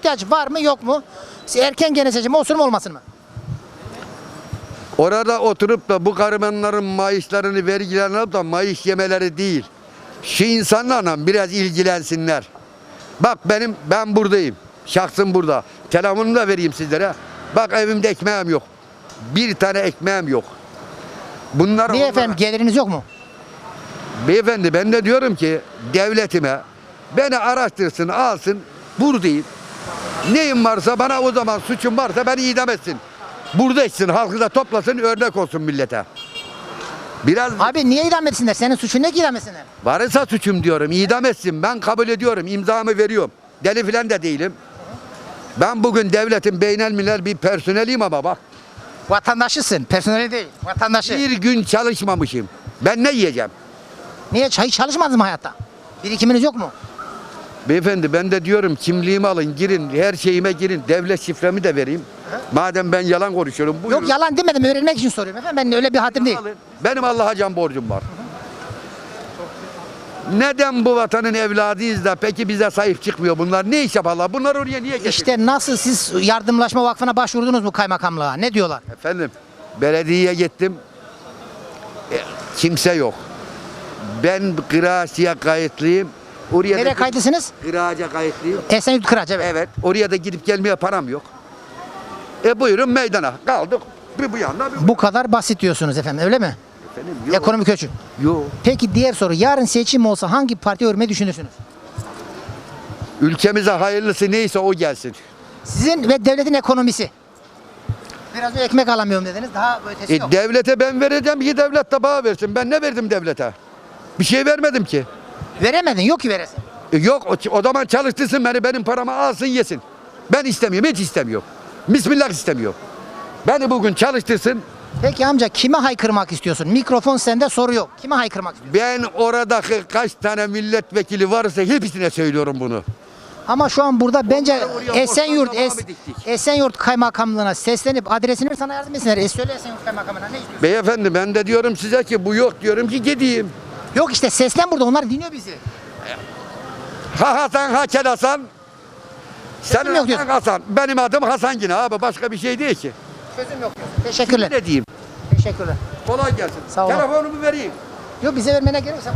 ihtiyaç var mı yok mu? Erken gene seçim olsun mu olmasın mı? Orada oturup da bu garibanların maaşlarını vergilerini alıp da maaş yemeleri değil. Şu insanlarla biraz ilgilensinler. Bak benim ben buradayım. Şahsım burada. Telefonumu da vereyim sizlere. Bak evimde ekmeğim yok. Bir tane ekmeğim yok. Bunlar Niye efendim geliriniz yok mu? Beyefendi ben de diyorum ki devletime beni araştırsın alsın buradayım. Neyim varsa bana o zaman suçum varsa beni idam etsin. Burada etsin halkı da toplasın örnek olsun millete. Biraz Abi niye idam etsinler? Senin suçun ne ki idam etsinler? varsa suçum diyorum idam etsin ben kabul ediyorum imzamı veriyorum. Deli filan da değilim. Ben bugün devletin beynelmilel bir personeliyim ama bak Vatandaşısın. Personeli değil. Vatandaşı. bir gün çalışmamışım. Ben ne yiyeceğim? Niye hiç çalışmadınız mı hayatta? Birikiminiz yok mu? Beyefendi ben de diyorum kimliğimi alın girin her şeyime girin devlet şifremi de vereyim. Madem ben yalan konuşuyorum buyurun. Yok yalan demedim öğrenmek için soruyorum efendim. Ben öyle bir haddim değil. Alın. Benim Allah'a can borcum var. Neden bu vatanın evladıyız da peki bize sahip çıkmıyor bunlar? Ne iş yaparlar? Bunlar oraya niye getiriyor? İşte nasıl siz yardımlaşma vakfına başvurdunuz mu kaymakamlığa? Ne diyorlar? Efendim belediyeye gittim. E, kimse yok. Ben Kıraç'ya kayıtlıyım. Oraya Nereye kayıtlısınız? Kıraç'a kayıtlıyım. Esenyurt Kıraç evet. Evet. Oraya da gidip gelmeye param yok. E buyurun meydana. Kaldık. Bir bu yana bir bu Bu kadar basit diyorsunuz efendim öyle mi? Efendim, yok. Ekonomik ölçü. Yok. Peki diğer soru yarın seçim olsa hangi parti örmeyi düşünürsünüz? Ülkemize hayırlısı neyse o gelsin. Sizin ve devletin ekonomisi. Biraz önce ekmek alamıyorum dediniz. Daha ötesi E, yok. devlete ben vereceğim ki devlet de bana versin. Ben ne verdim devlete? Bir şey vermedim ki. Veremedin yok ki veresin. E, yok o, o zaman çalıştırsın beni benim paramı alsın yesin. Ben istemiyorum hiç istemiyorum. Bismillah istemiyor. Beni bugün çalıştırsın. Peki amca kime haykırmak istiyorsun? Mikrofon sende soru yok. Kime haykırmak istiyorsun? Ben oradaki kaç tane milletvekili varsa hepsine söylüyorum bunu. Ama şu an burada bence Onları oraya Esenyurt borçlarla es, diktik? Esenyurt Kaymakamlığına seslenip adresini sana yardım etsinler. E söyle Esenyurt Kaymakamlığına ne istiyorsun? Beyefendi ben de diyorum size ki bu yok diyorum ki gideyim. Yok işte seslen burada onlar dinliyor bizi. Ha Hasan ha Kel Hasan. Senin yok adın diyorsun. Hasan. Benim adım Hasan yine abi başka bir şey değil ki. Çözüm yok diyorsun. Teşekkürler. Ne diyeyim? Teşekkürler. Kolay gelsin. Sağ olun. Telefonumu vereyim. Yok bize vermene gerek yok. Sen